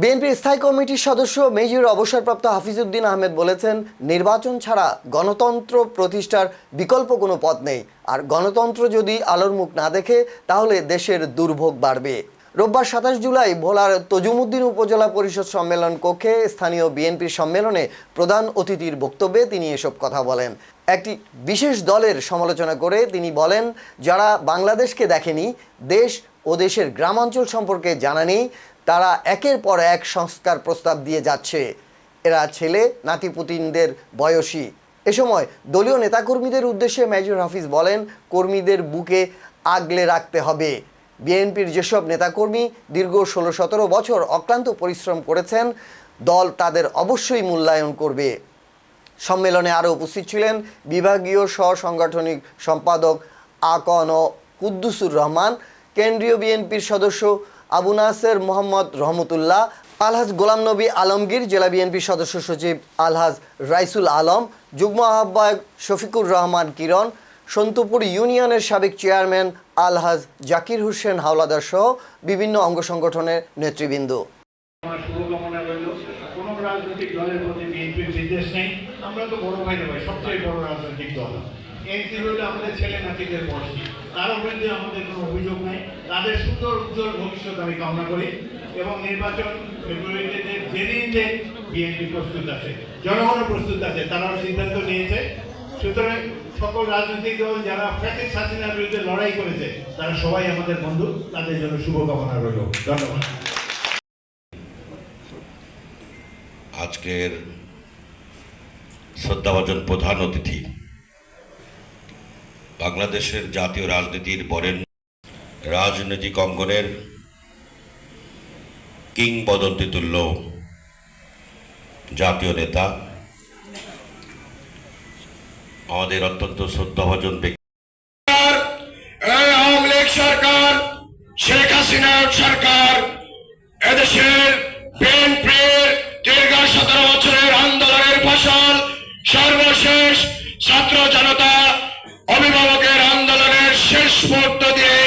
বিএনপির স্থায়ী কমিটির সদস্য মেজর অবসরপ্রাপ্ত হাফিজউদ্দিন আহমেদ বলেছেন, নির্বাচন ছাড়া গণতন্ত্র প্রতিষ্ঠার বিকল্প কোনো পথ নেই। আর গণতন্ত্র যদি আলোর মুখ না দেখে, তাহলে দেশের দুর্ভোগ বাড়বে। রোববার সাতাশ জুলাই ভোলার তজুমুদ্দিন উপজেলা পরিষদ সম্মেলন কক্ষে স্থানীয় বিএনপির সম্মেলনে প্রধান অতিথির বক্তব্যে তিনি এসব কথা বলেন। একটি বিশেষ দলের সমালোচনা করে তিনি বলেন, যারা বাংলাদেশকে দেখেনি, দেশ ও দেশের গ্রামাঞ্চল সম্পর্কে জানা নেই তারা একের পর এক সংস্কার প্রস্তাব দিয়ে যাচ্ছে। এরা ছেলে নাতিপুতিনদের বয়সী। এ সময় দলীয় নেতাকর্মীদের উদ্দেশ্যে মেজর হাফিজ বলেন, কর্মীদের বুকে আগলে রাখতে হবে। বিএনপির যেসব নেতাকর্মী দীর্ঘ ষোলো সতেরো বছর অক্লান্ত পরিশ্রম করেছেন, দল তাদের অবশ্যই মূল্যায়ন করবে। সম্মেলনে আরও উপস্থিত ছিলেন বিভাগীয় সহসাংগঠনিক সম্পাদক আকন ও কুদ্দুসুর রহমান। কেন্দ্রীয় বিএনপির সদস্য আবু নাসের মোহাম্মদ রহমতুল্লাহ, আলহাজ গোলাম নবী আলমগীর, জেলা বিএনপির সদস্য সচিব আলহাজ রাইসুল আলম, যুগ্ম আহ্বায়ক শফিকুর রহমান কিরণ, সন্তুপুর ইউনিয়নের সাবেক চেয়ারম্যান আলহাজ জাকির হোসেন হাওলাদার সহ বিভিন্ন অঙ্গ সংগঠনের নেতৃবৃন্দ। আমার তো বড় ভাই, সবচেয়ে বড় রাজনৈতিক দল। হলো আমাদের ছেলে নাতিদের বয়সী। তার বিরুদ্ধে আমাদের কোনো অভিযোগ নাই। তাদের সুন্দর, উজ্জ্বল ভবিষ্যৎ আমি কামনা করি এবং নির্বাচন ফেব্রুয়ারিতে যেদিন যে বিএনপি প্রস্তুত আছে জনগণও প্রস্তুত আছে, তারাও সিদ্ধান্ত নিয়েছে। সুতরাং সকল রাজনৈতিক দল যারা ফ্যাসিস্ট হাসিনার বিরুদ্ধে লড়াই করেছে, তারা সবাই আমাদের বন্ধু। তাদের জন্য শুভকামনা রইল। ধন্যবাদ। আজকের শ্রদ্ধাভাজন প্রধান অতিথি বাংলাদেশের জাতীয় রাজনীতির বরেন রাজনৈতিক অঙ্গনের কিংবদন্তি তুল্য জাতীয় নেতা, আমাদের অত্যন্ত শ্রদ্ধাভাজন ব্যক্তি। সরকার, শেখ হাসিনার সরকার, এদেশের বিএনপির দীর্ঘ সতেরো বছরের আন্দোলনের ফসল, সর্বশেষ ছাত্র জনতা অভিভাবকের আন্দোলনের শেষ মুহূর্ত দিয়ে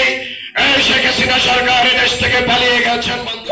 শেখ হাসিনা সরকার এদেশ থেকে পালিয়ে গেছেন বন্ধু